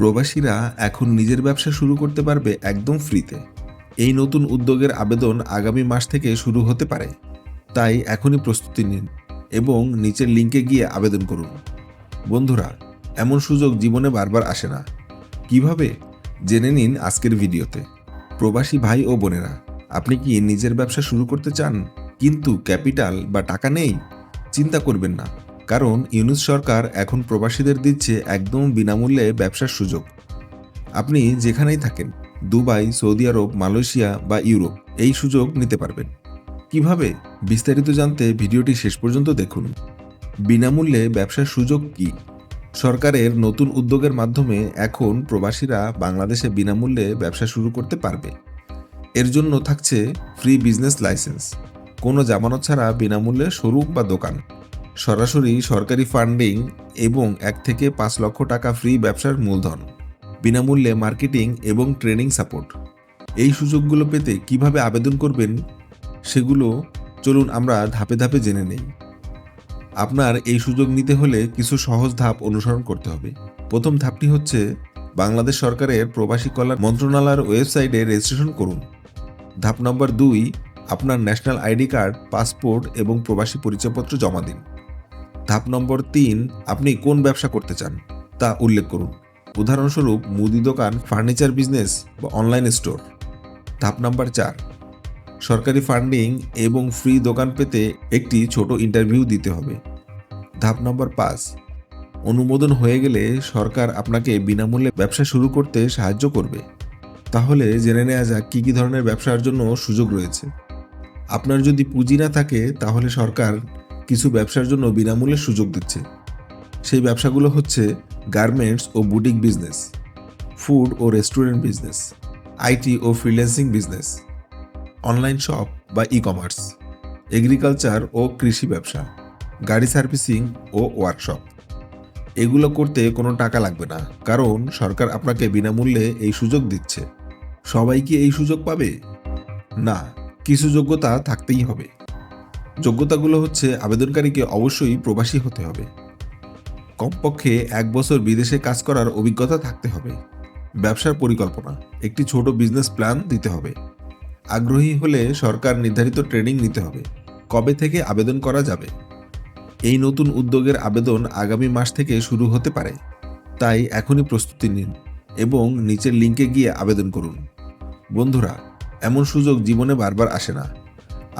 প্রবাসীরা এখন নিজের ব্যবসা শুরু করতে পারবে একদম ফ্রিতে। এই নতুন উদ্যোগের আবেদন আগামী মাস থেকে শুরু হতে পারে। তাই এখনই প্রস্তুতি নিন এবং নিচের লিঙ্কে গিয়ে আবেদন করুন। বন্ধুরা, এমন সুযোগ জীবনে বারবার আসে না। কীভাবে? জেনে নিন আজকের ভিডিওতে। প্রবাসী ভাই ও বোনেরা, আপনি কি নিজের ব্যবসা শুরু করতে চান? কিন্তু ক্যাপিটাল বা টাকা নেই? চিন্তা করবেন না। কারণ ইউনুস সরকার এখন প্রবাসীদের দিচ্ছে একদম বিনামূল্যে ব্যবসার সুযোগ। আপনি যেখানেই থাকেন, দুবাই, সৌদি আরব, মালয়েশিয়া বা ইউরোপ, এই সুযোগ নিতে পারবেন। কীভাবে? বিস্তারিত জানতে ভিডিওটি শেষ পর্যন্ত দেখুন। বিনামূল্যে ব্যবসার সুযোগ কি? সরকারের নতুন উদ্যোগের মাধ্যমে এখন প্রবাসীরা বাংলাদেশে বিনামূল্যে ব্যবসা শুরু করতে পারবে। এর জন্য থাকছে ফ্রি বিজনেস লাইসেন্স কোনো জামানত ছাড়া বিনামূল্যে শোরুম বা দোকান। সরাসরি সরকারি ফান্ডিং এবং এক থেকে পাঁচ লক্ষ টাকা ফ্রি ব্যবসার মূলধন, বিনামূল্যে মার্কেটিং এবং ট্রেনিং সাপোর্ট। এই সুযোগগুলো পেতে কীভাবে আবেদন করবেন সেগুলো চলুন আমরা ধাপে ধাপে জেনে নেই। আপনার এই সুযোগ নিতে হলে কিছু সহজ ধাপ অনুসরণ করতে হবে। প্রথম ধাপটি হচ্ছে বাংলাদেশ সরকারের প্রবাসী কল্যাণ মন্ত্রণালয়ের ওয়েবসাইটে রেজিস্ট্রেশন করুন। ধাপ নম্বর দুই, আপনার ন্যাশনাল আইডি কার্ড, পাসপোর্ট এবং প্রবাসী পরিচয়পত্র জমা দিন। ধাপ নম্বর তিন, আপনি কোন ব্যবসা করতে চান? তা উল্লেখ করুন। উদাহরণস্বরূপ, মুদি দোকান, ফার্নিচার বিজনেস বা অনলাইন স্টোর। ধাপ নাম্বার চার, সরকারি ফান্ডিং এবং ফ্রি দোকান পেতে একটি ছোট ইন্টারভিউ দিতে হবে। ধাপ নম্বর পাঁচ, অনুমোদন হয়ে গেলে সরকার আপনাকে বিনামূল্যে ব্যবসা শুরু করতে সাহায্য করবে। তাহলে জেনে নেওয়া যাক কী কী ধরনের ব্যবসার জন্য সুযোগ রয়েছে। আপনার যদি পুঁজি না থাকে, তাহলে সরকার কিছু ব্যবসার জন্য বিনামূল্যে সুযোগ দিচ্ছে। সেই ব্যবসাগুলো হচ্ছে গার্মেন্টস ও বুটিক বিজনেস, ফুড ও রেস্টুরেন্ট বিজনেস আইটি ও ফ্রিল্যান্সিং বিজনেস, অনলাইন শপ বা ই কমার্স এগ্রিকালচার ও কৃষি ব্যবসা, গাড়ি সার্ভিসিং ও ওয়ার্কশপ। এগুলো করতে কোনো টাকা লাগবে না, কারণ সরকার আপনাকে বিনামূল্যে এই সুযোগ দিচ্ছে। সবাই কি এই সুযোগ পাবে? না, কিছু যোগ্যতা থাকতেই হবে। যোগ্যতাগুলো হচ্ছে আবেদনকারীকে অবশ্যই প্রবাসী হতে হবে। কমপক্ষে এক বছর বিদেশে কাজ করার অভিজ্ঞতা থাকতে হবে। ব্যবসার পরিকল্পনা, একটি ছোট বিজনেস প্ল্যান দিতে হবে। আগ্রহী হলে সরকার নির্ধারিত ট্রেনিং নিতে হবে, কবে থেকে আবেদন করা যাবে। এই নতুন উদ্যোগের আবেদন আগামী মাস থেকে শুরু হতে পারে। তাই এখনই প্রস্তুতি নিন এবং নিচের লিঙ্কে গিয়ে আবেদন করুন। বন্ধুরা, এমন সুযোগ জীবনে বারবার আসে না।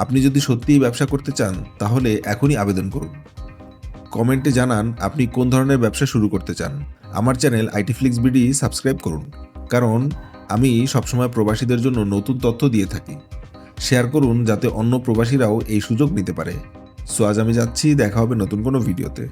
আপনি যদি সত্যিই ব্যবসা করতে চান, তাহলে এখনই আবেদন করুন। কমেন্টে জানান আপনি কোন ধরনের ব্যবসা শুরু করতে চান। আমার channel IT flix BD subscribe করুন। কারণ আমি সবসময় প্রবাসীদের জন্য নতুন তথ্য দিয়ে থাকি। শেয়ার করুন যাতে অন্য প্রবাসীরাও এই সুযোগ নিতে পারে। সো আজ আমি যাচ্ছি, দেখা হবে নতুন কোনো ভিডিওতে।